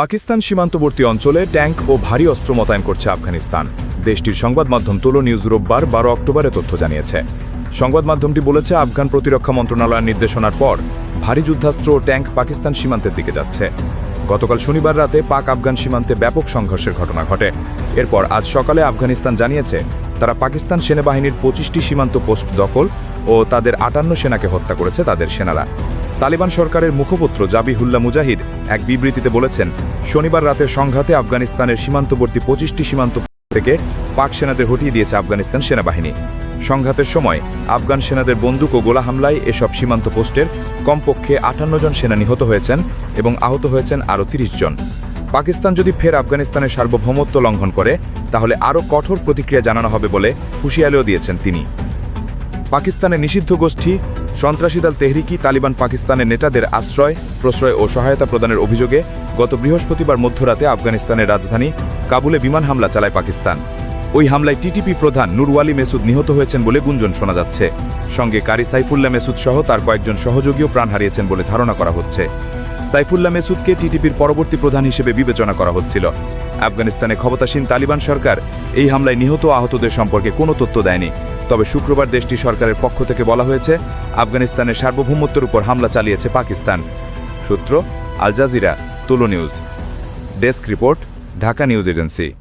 পাকিস্তান সীমান্তবর্তী অঞ্চলে ট্যাঙ্ক ও ভারী অস্ত্র মোতায়েন করছে আফগানিস্তান। দেশটির সংবাদ মাধ্যম তোলো নিউজ রোববার বারো অক্টোবরে তথ্য জানিয়েছে। সংবাদ মাধ্যমটি বলেছে, আফগান প্রতিরক্ষা মন্ত্রণালয়ের নির্দেশনার পর ভারী যুদ্ধাস্ত্র ও ট্যাঙ্ক পাকিস্তান সীমান্তের দিকে যাচ্ছে। গতকাল শনিবার রাতে পাক আফগান সীমান্তে ব্যাপক সংঘর্ষের ঘটনা ঘটে। এরপর আজ সকালে আফগানিস্তান জানিয়েছে তারা পাকিস্তান সেনাবাহিনীর পঁচিশটি সীমান্ত পোস্ট দখল ও তাদের আটান্ন সেনাকে হত্যা করেছে তাদের সেনারা। তালিবান সরকারের মুখপত্র জাবিহুল্লাহ মুজাহিদ এক বিবৃতিতে বলেছেন, শনিবার রাতের সংঘাতে আফগানিস্তানের সীমান্তবর্তী পঁচিশটি সীমান্ত থেকে পাক সেনাদের হটিয়ে দিয়েছে আফগানিস্তান সেনাবাহিনী। সংঘাতের সময় আফগান সেনাদের বন্দুক ও গোলা হামলায় এসব সীমান্ত পোস্টের কমপক্ষে আটান্ন জন সেনা নিহত হয়েছেন এবং আহত হয়েছেন আরও তিরিশ জন। পাকিস্তান যদি ফের আফগানিস্তানের সার্বভৌমত্ব লঙ্ঘন করে, তাহলে আরও কঠোর প্রতিক্রিয়া জানানো হবে বলে হুঁশিয়ারিও দিয়েছেন তিনি। পাকিস্তানের নিষিদ্ধ গোষ্ঠী, সন্ত্রাসী দল তেহরিকি, তালিবান পাকিস্তানের নেতাদের আশ্রয়, প্রশ্রয় ও সহায়তা প্রদানের অভিযোগে গত বৃহস্পতিবার মধ্যরাতে আফগানিস্তানের রাজধানী কাবুলে বিমান হামলা চালায় পাকিস্তান। ওই হামলায় টিটিপি প্রধান নুরওয়ালি মেসুদ নিহত হয়েছেন বলে গুঞ্জন শোনা যাচ্ছে। সঙ্গে কারি সাইফুল্লাহ মেসুদ সহ তার কয়েকজন সহযোগীও প্রাণ হারিয়েছেন বলে ধারণা করা হচ্ছে। সাইফুল্লাহ মেসুদকে টিটিপির পরবর্তী প্রধান হিসেবে বিবেচনা করা হচ্ছিল। আফগানিস্তানে ক্ষমতাসীন তালিবান সরকার এই হামলায় নিহত আহতদের সম্পর্কে কোনো তথ্য দেয়নি। তবে শুক্রবার দেশটি সরকারের পক্ষ থেকে বলা হয়েছে, আফগানিস্তানের সার্বভৌমত্বের উপর হামলা চালিয়েছে পাকিস্তান। সূত্র, আল জাজিরা, তুলো news. Desk report, Dhaka news agency.